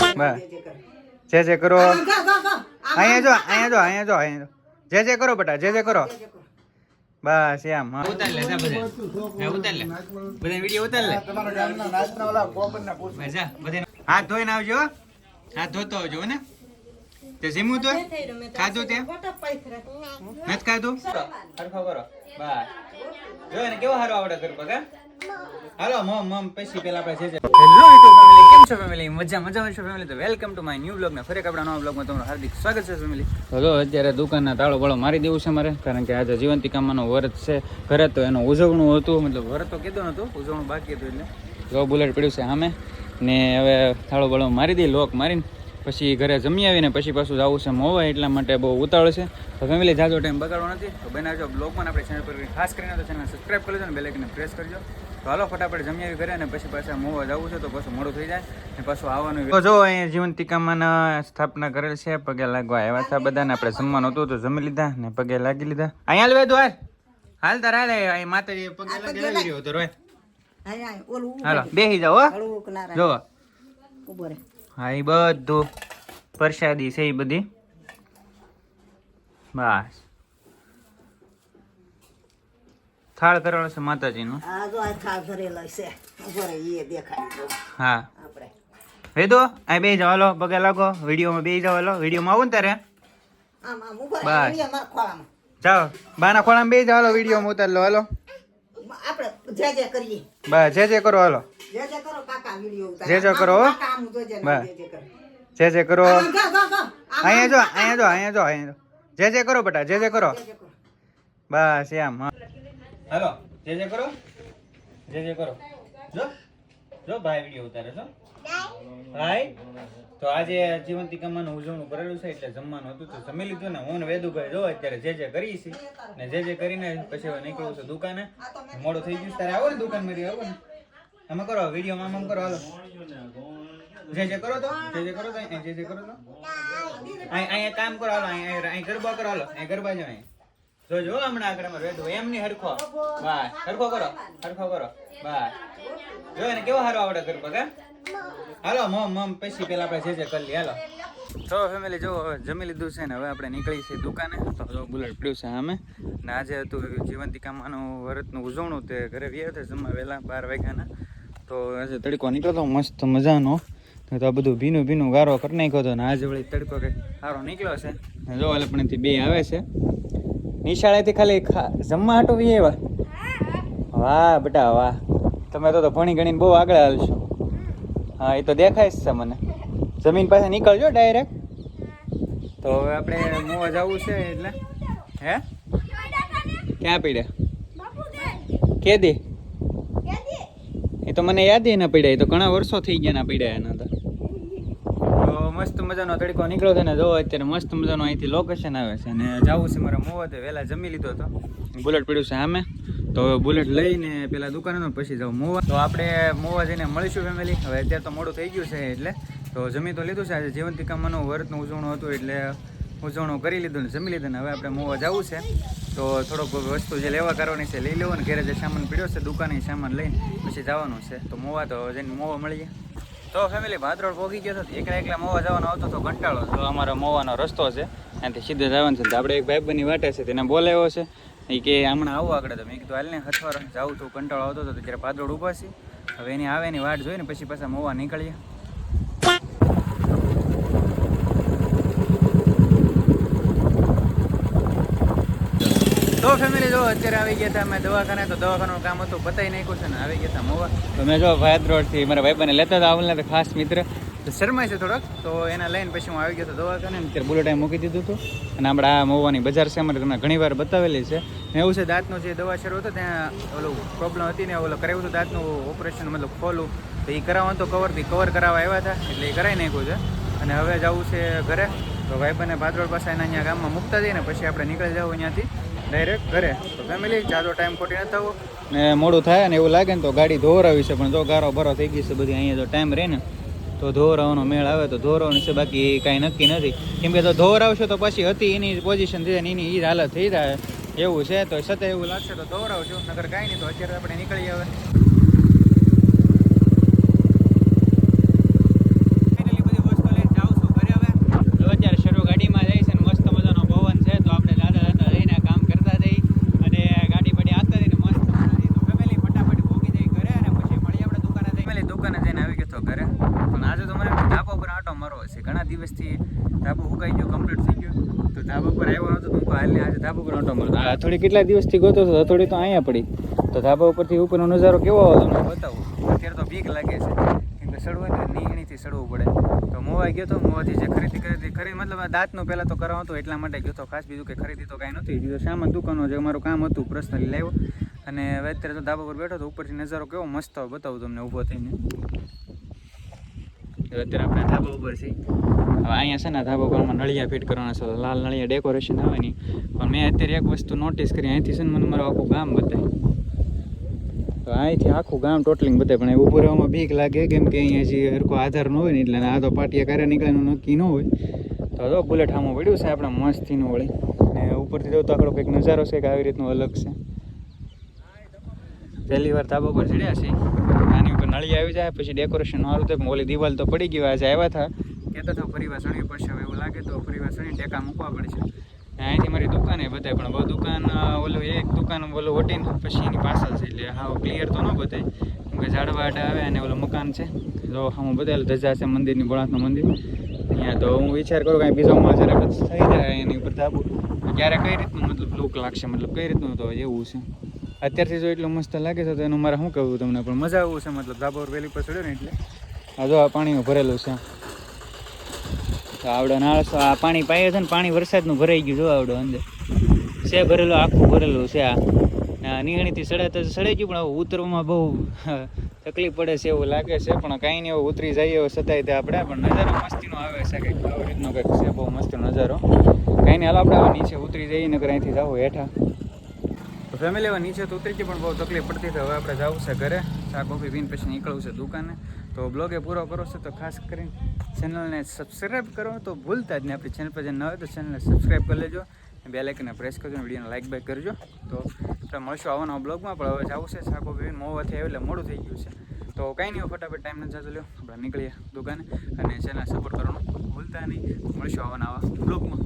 જે જે કરે. જે જે કરો. આમ જા, જા, જા. આમ અહીંયા જો અહીંયા જો અહીંયા જો અહીંયા જો. જે જે કરો બેટા જે જે કરો. બસ એમ. ઉતાર લે ઉતાર લે. બધા વીડિયો ઉતાર લે. બસ જા બધા હાથ ધોઈને આવજો હો. હાથ ધોતો આવજો હો ને. તે સીમું તો ખાધું તે? નથી ખાધું? કરો બસ. જો ને કેવો સારો આવડે ગરબા કા હાલો મમ મમ પછી પેલા આપણે જે જે હેલો યુટ્યુબ ફેમિલી કેમ છો ફેમિલી મજા મજા છો ફેમિલી તો welcome to my new blog ને ફરી આપણા નવા બ્લોગમાં તમારું હાર્દિક સ્વાગત છે ફેમિલી જો અત્યારે દુકાનના તાળો બાળો મારી દેવું છે મારે કારણ કે આજે જીવંતિકામાનો વ્રત છે. ઘરે તો એનું ઉજવણું હતું મતલબ વ્રત તો કીધું નતું ઉજવણું બાકી હતું એટલે. જો બુલેટ પડ્યું છે સામે ને હવે થાળો બાળો મારી દઈ લોક મારીને. પછી ઘરે જમી આવીને પછી પાછું જવું છે મોવા એટલા માટે બહુ ઉતાવળ છે. તો ફેમિલી જાજો ટાઈમ બગાડવો નથી તો બનાવજો બ્લોગમાં આપણે ચેનલ પર ખાસ કરીને તો ચેનલ સબસ્ક્રાઈબ કરી લેજો ને બેલેકને પ્રેસ કરજો. તો હાલો ફટાફટ જમી આવી ઘરે અને પછી પાછા મોવા જવું છે તો પાછું મોડું થઈ જાય ને પાછું આવવાનું તો જો અહીંયા જીવંતિકામાં સ્થાપના કરેલ છે પગે લાગવા આવ્યા હતા બધાને. આપણે જમવાનું હતું તો જમી લીધા ને પગે લાગી લીધા. અહીંયા લેવા દ્વાર. હાલ હાલ તાર હાલ અહીં માતાજી પગે લાગી રહ્યો તો રોય. હાલો બેસી જાઓ. જો. હા એ બધું પ્રસાદી છે એ બધી. બસ. થાળ કરેલો છે માતાજીનો? આ જો આ થાળ ભરેલો છે. ઊભો એ દેખાડી દઉં હા. આપણે. વેદો આ બે જાવ હાલો પગે લાગો. વિડીયોમાં બે જાવ હાલો. વિડીયોમાં આવું ને તારે? આમ, આમ. અહીં અમારા ખોળામાં. જાઓ. બાના ખોળામાં બે જાવ હાલો વિડીયોમાં ઉતાર લો હાલો. આપણે જે જે કરીએ. બસ જે જે કરો હાલો. જે જે કરો કાકા વીડિયો ઉતારે. જે જે કરો. કાકા આમ. જે જે. જે જે અહીંયા જો અહીંયા જો અહીંયા જો અહીંયા જો. જે જે કરો બેટા જે જે કરો. બસ એમ હાલો જે જે કરો. જે જે કરો. જો જો ભાઈ વીડિયો ઉતારે છો ભાઈ તો આજે જીવંતી કમાનું ઉજવણું કરેલું છે એટલે જમવાનું હતું તો જમી લીધું ને હું ને વેદુભાઈ જો અત્યારે જે જે કરી છે ને જે જે કરીને પછી હવે નીકળવું છે દુકાને. મોડું થઈ ગયું. તારે આવો ને દુકાન મારી આવો ને. અમે કરો વિડીયોમાં આમ કરો હાલો. જે જે કરો તો જે જે કરો તો જે જે કરો તો. અહીં અહીંયા કામ કરો હાલો અહીં અહીં- ગરબા કરો હાલો અહીં ગરબા જો અહીં જો જો હમણાં આગળ અમારે વેદુ એમ નહીં હરખો. બસ. હરખો કરો. હરખો કરો. બસ. જો એને કેવો સારો આવડે ગરબા કા હાલો મમ મમ પછી પેલા આપણે જે જે કરી લઈએ. હાલો. તો ફેમિલી જો જમી લીધું છે ને હવે આપણે નીકળી છીએ દુકાને. તો જો બુલેટ પડ્યું છે સામે. ને આજે હતું જીવંતિકામાનું વ્રતનું ઉજવણું તે ઘરે વ્યા હતા જમવા વહેલા બાર વાગ્યાના. તો આજે તડકો નીકળ્યો હતો મસ્ત મજાનો. તો આ બધું ભીનું ભીનું ગારો કરી નાખ્યો હતો ને આજે વળી તડકો કંઈક સારો નીકળ્યો છે. જો અલપણેથી બે આવે છે. નિશાળેથી ખાલી જમવા હાટો બી એવા વાહ બેટા વાહ. તમે તો ભણી ગણીને બહુ આગળ હાલશો. હા, એ તો દેખાય છે મને. જમીન પાસે નીકળજો ડાયરેક્ટ તો હવે આપણે મોવા જવું છે એટલે. હે? ક્યાં પીડે કે દે એ તો મને યાદ ના પડ્યા, એ તો ઘણા વર્ષો થઈ ગયા ના પીડ્યા એના તો. મસ્ત મજાનો તડકો નીકળ્યો છે ને જો અત્યારે મસ્ત મજાનો અહીંથી લોકેશન આવે છે અને જવું છે મારા મોવા તો વહેલા જમી લીધો હતો બુલેટ પડ્યું છે સામે. તો બુલેટ લઈને પેલા દુકાને પછી જાઉં મોવા. તો આપણે મોવા જઈને મળીશું ફેમિલી હવે અત્યારે તો મોડું થઈ ગયું છે એટલે. તો જમી તો લીધું છે. આજે જીવંતિકામાનું વ્રતનું ઉજવણું હતું એટલે ઉજવણું કરી લીધું ને જમી લીધું ને હવે આપણે મોવા જવું છે. તો થોડોક વસ્તુ જે લેવા કરવાની છે લઈ લેવો ને. ઘરે જે સામાન પીડ્યો છે દુકાને સામાન લઈને પછી જવાનું છે. તો મોવા તો જઈને મોવા મળીએ. તો ફેમિલી ભાદરોડ પહોંચી ગયો હતો એકલા એકલા મોવા જવાનો આવતો તો કંટાળો તો અમારો મોવાનો રસ્તો છે. ત્યાંથી સીધે જવાનું છે. આપણે એક ભાઈબંધની વાટે છે. તેને બોલાવ્યો છે. એ કે હમણાં આવું આગળ તો મેં કીધું હાલને હથવાર. જાઉં તો કંટાળો આવતો હતો ત્યારે ભાદરોડ ઊભા છે હવે એની આવે એની વાટ જોઈને પછી પાછા મોવા નીકળીએ. તો ફેમિલી જો અત્યારે આવી ગયા હતા અમે દવાખાને તો દવાખાનું કામ હતું પતાઈ નાખ્યું છે ને આવી ગયા હતા મોવા. તો મેં જો ભાઈ થી મારા ભાઈબંધને લેતા હતા આવલને તો ખાસ મિત્ર. તો શરમાય છે થોડોક. તો એના લઈને પછી હું આવી ગયો હતો દવાખાને. અત્યારે ત્યારે બુલેટ મૂકી દીધું હતું. અને આપણે આ મોવાની બજાર છે અમારે તમને ઘણી વાર બતાવેલી છે. ને એવું છે દાંતનું જે દવા શરૂ હતો ત્યાં ઓલું પ્રોબ્લેમ હતી ને ઓલું કરાવ્યું હતું દાંતનું ઓપરેશન મતલબ ખોલું. તો એ કરાવવાનું તો કવરથી કવર કરાવવા આવ્યા હતા એટલે એ કરાવી નાખ્યું છે. અને હવે જવું છે ઘરે. તો ભાઈબંધને ભાદરોડ પાસે એના અહીંયા ગામમાં મૂકતા જઈને પછી આપણે નીકળી જવું અહીંયાથી. ડાયરેક્ટ ઘરે. તો ફેમિલી જાજો ટાઈમ ખોટી ન ને મોડું થાય ને એવું લાગે ને તો ગાડી ધોવરાવી છે, પણ જો ગારો ભરો થઈ ગઈ છે, બધી અહીંયા જો ટાઈમ રહે ને, તો ધોવરાવાનો મેળ આવે, તો ધોવરાવાનું છે, બાકી કાંઈ નક્કી નથી. કેમ કે તો ધોવરાવશો તો પછી હતી, એની પોઝિશન થઈ જાય એની એ જ હાલત થઈ જાય. એવું છે, તો છતાં એવું લાગશે, તો ધોવરાવશું નગર કાંઈ નહીં, તો અત્યારે આપણે નીકળી હવે પણ આજે તો મારે ધાબા ઉપર આંટો મારવો છે. ઘણા દિવસથી ધાબો ઉગાઈ ગયો કમ્પ્લીટ થઈ ગયો. તો ધાબા ઉપર આવ્યો હતો તો હું કહું, હાલ ને આજે ધાબા ઉપર આંટો મારતો આ થોડી કેટલા દિવસથી ગોતો હતો થોડી તો અહીંયા પડી. તો ધાબા ઉપરથી ઉપરનો નજારો કેવો હતો? તમને બતાવું. અત્યારે તો બીક લાગે છે. કેમ કે સડવું હોય ને નીણીથી સડવું પડે. તો મોવા ગયો તો મોવાથી જે ખરીદી કરી હતી ખરી મતલબ દાંતનું પહેલાં તો કરવા હતો એટલા માટે ગયો તો ખાસ બીજું કંઈ ખરીદી તો કાંઈ નથી બીજું સામાન દુકાનો જે અમારું કામ હતું પર્સનલી લાવ્યો. અને હવે અત્યારે તો ધાબા પર બેઠો તો ઉપરથી નજારો કેવો મસ્ત આવે બતાવું તમને ઊભો થઈને. અત્યારે આપણે ધાબા ઉપર છીએ. હવે અહીંયા છે ને ધાબા ઉપર નળિયા ફિટ કરવાના છે, લાલ નળિયા ડેકોરેશન આવે ની પણ મેં અત્યારે એક વસ્તુ નોટિસ કરી, અહીંથી છે ને મને મારું આખું ગામ બતાય. તો અહીંથી આખું ગામ ટોટલિંગ બતાવે પણ ઊભું રહેવામાં બીક લાગે, કેમ કે અહીંયા જે હરકો આધાર ન હોય ને એટલે આ તો પાટિયા કાર્ય નીકળેનું નક્કી ન હોય. તો જો બુલેટ આમાં પડ્યું છે, આપણે મસ્તીનું વળી. ને ઉપરથી જો તો આખો કંઈક નજારો છે કે આવી રીતનું અલગ છે. પહેલી વાર ધાબા પર ચડ્યા છે આની ઉપર નળી આવી જાય, પછી ડેકોરેશન વાળું થાય ઓલી દિવાલ તો પડી ગઈ, આજે આવ્યા હતા. કહેતા તો ફરી વાર ચડવી પડશે, હવે એવું લાગે તો ફરી વાર ચડી ટેકા મૂકવા પડશે. અહીંથી મારી દુકાને બતાય પણ બહુ દુકાન ઓલું એક દુકાન, ઓલું વટીને પછી એની પાછળ છે, એટલે હા ક્લિયર તો ન બતાય. કેમ કે ઝાડવા આવે અને ઓલું મકાન છે. જો હું બધા ધજા છે મંદિરની, ભોળાનાથનું મંદિર. અહીંયા તો હું વિચાર કરું કાંઈ બીજો માં જ્યારે થઈ જાય, એની ઉપર ધાબુ. ક્યારે કઈ રીતનું મતલબ લુક લાગશે, મતલબ કઈ રીતનું તો એવું છે. અત્યારથી જો એટલું મસ્ત લાગે છે તો એનું મારે શું કહેવું તમને? પણ મજા આવું છે, મતલબ ધાબા પર વેલી પર ચડ્યો ને એટલે. આ જો આ પાણીનું ભરેલું છે. આવડો નાળસો આ પાણી પાય છે ને, પાણી વરસાદનું ભરાઈ ગયું જો આવડો અંદર. છે ભરેલું, આખું ભરેલું છે આ. નીહણીથી સડે સડાઈ ગયું, પણ ઉતરવામાં બહુ તકલીફ પડે છે એવું લાગે છે, પણ કાંઈ નહીં એવું ઉતરી જઈએ એવું સતાય તે આપણે, પણ નજારો મસ્તીનો આવે છે કંઈક. આવી રીતનો કંઈક છે, બહુ મસ્તીનો નજારો. કાંઈ નહીં, હાલ, આપણે નીચે ઉતરી જઈએ નગર અહીંથી જાવું હેઠા. તો ફેમિલી હવે નીચે તો ઉતરી પણ બહુ તકલીફ પડતી હતી. હવે આપણે જવું છે ઘરે. ચા, કોફી પીને પછી નીકળવું છે દુકાને. તો બ્લોગે પૂરો કરો છો તો ખાસ કરીને ચેનલને સબસ્ક્રાઈબ કરો તો ભૂલતા જ નહીં. આપણી ચેનલ પર જે ન હોય તો ચેનલને સબસ્ક્રાઈબ કરી લેજો. બે લાઇકને પ્રેસ કરજો વિડીયોને લાઇક બાઇક કરજો. તો આપણે મળશું આવવાનો બ્લોગમાં પણ હવે જવું છે ચા, કોફી પીને. મોવાથી આવ્યું એટલે મોડું થઈ ગયું છે. તો કાંઈ નહીં, ફટાફટ ટાઈમ નથી જતો લ્યો આપણે નીકળીએ દુકાને અને ચેનલ સપોર્ટ કરવાનું ભૂલતા નહીં. મળશું આવા બ્લોગમાં